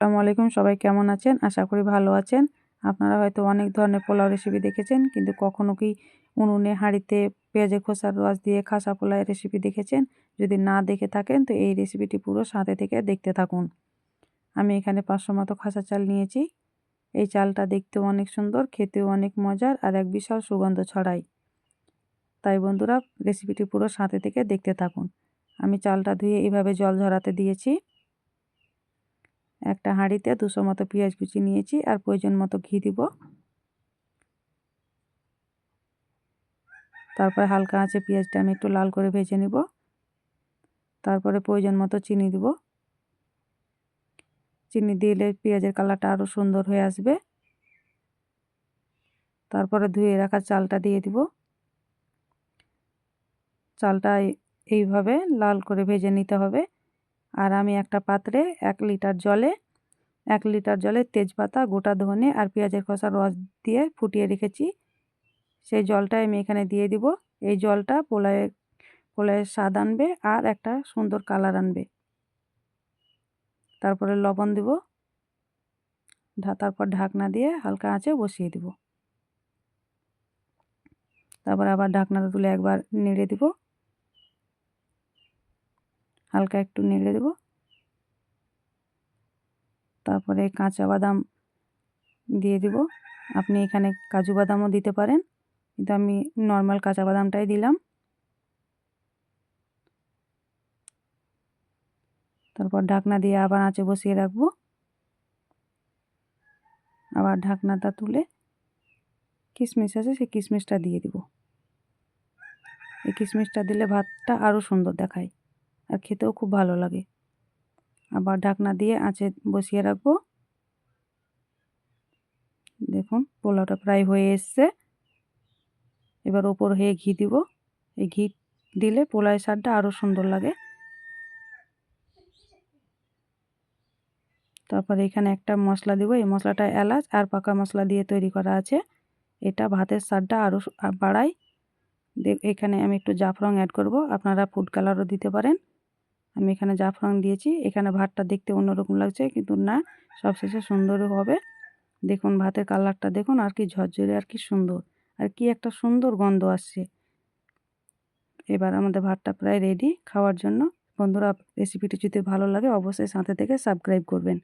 আসসালামু আলাইকুম, সবাই কেমন আছেন? আশা করি ভালো আছেন। আপনারা হয়তো অনেক ধরনের পোলাও রেসিপি দেখেছেন, কিন্তু কখনো কি উনুনে হাঁড়িতে পেঁয়াজের খোসার রস দিয়ে খাসা পোলাওয়ের রেসিপি দেখেছেন? যদি না দেখে থাকেন, তো এই রেসিপিটি পুরো সাথে থেকে দেখতে থাকুন। আমি এখানে পাঁচশো মতো খাসা চাল নিয়েছি। এই চালটা দেখতেও অনেক সুন্দর, খেতেও অনেক মজার আর এক বিশাল সুগন্ধ ছড়ায়। তাই বন্ধুরা রেসিপিটি পুরো সাথে থেকে দেখতে থাকুন। আমি চালটা ধুয়ে এভাবে জল ঝরাতে দিয়েছি। একটা হাঁড়িতে দুশো মতো পেঁয়াজ কুচি নিয়েছি আর প্রয়োজন মতো ঘি দিব। তারপরে হালকা আঁচে পেঁয়াজটা আমি একটু লাল করে ভেজে নিব। তারপরে প্রয়োজন মতো চিনি দিব। চিনি দিলে পেঁয়াজের কালারটা আরও সুন্দর হয়ে আসবে। তারপরে ধুয়ে রাখা চালটা দিয়ে দিব। চালটা এইভাবে লাল করে ভেজে নিতে হবে। আর আমি একটা পাত্রে এক লিটার জলে, এক লিটার জলে তেজপাতা, গোটা ধনে আর পেঁয়াজের খসা রস দিয়ে ফুটিয়ে রেখেছি। সেই জলটা আমি এখানে দিয়ে দিব। এই জলটা পোলায়ে, পোলায়ের স্বাদ আনবে আর একটা সুন্দর কালার আনবে। তারপরে লবণ দিব। তারপর ঢাকনা দিয়ে হালকা আঁচে বসিয়ে দিব। তারপর আবার ঢাকনাটা তুলে একবার নেড়ে দিব। হালকা একটু নেড়ে দেব। তারপরে কাঁচা বাদাম দিয়ে দিব। আপনি এখানে কাজু বাদামও দিতে পারেন, কিন্তু আমি নর্মাল কাঁচা বাদামটাই দিলাম। তারপর ঢাকনা দিয়ে আবার আঁচে বসিয়ে রাখব। আবার ঢাকনাটা তুলে কিশমিশ আছে, সেই কিশমিশটা দিয়ে দিব। এই কিশমিশটা দিলে ভাতটা আরও সুন্দর দেখায়। আর খেতেও খুব ভালো লাগে। আবার ঢাকনা দিয়ে আঁচে বসিয়ে রাখব। দেখুন, পোলাওটা প্রায় হয়ে এসছে। এবার ওপর হয়ে ঘি দিব। এই ঘি দিলে পোলাওয়ের স্বাদটা আরও সুন্দর লাগে। তারপরে এখানে একটা মশলা দিব। এই মশলাটা এলাচ আর পাকা মশলা দিয়ে তৈরি করা আছে। এটা ভাতের স্বাদটা আরও বাড়ায়। এখানে আমি একটু জাফরং অ্যাড করব। আপনারা ফুড কালারও দিতে পারেন। আমি এখানে জাফরান দিয়েছি, এখানে ভাতটা দেখতে অন্যরকম লাগছে, কিন্তু না সবশেষে সুন্দরও হবে। দেখুন, ভাতের কালারটা দেখুন, আর কি ঝরঝরে, আর কি সুন্দর। আর কি একটা সুন্দর গন্ধ আসছে। এবার আমাদের ভাতটা প্রায় রেডি খাওয়ার জন্য। বন্ধুরা রেসিপিটি যদি ভালো লাগে, অবশ্যই সাথে থেকে সাবস্ক্রাইব করবেন।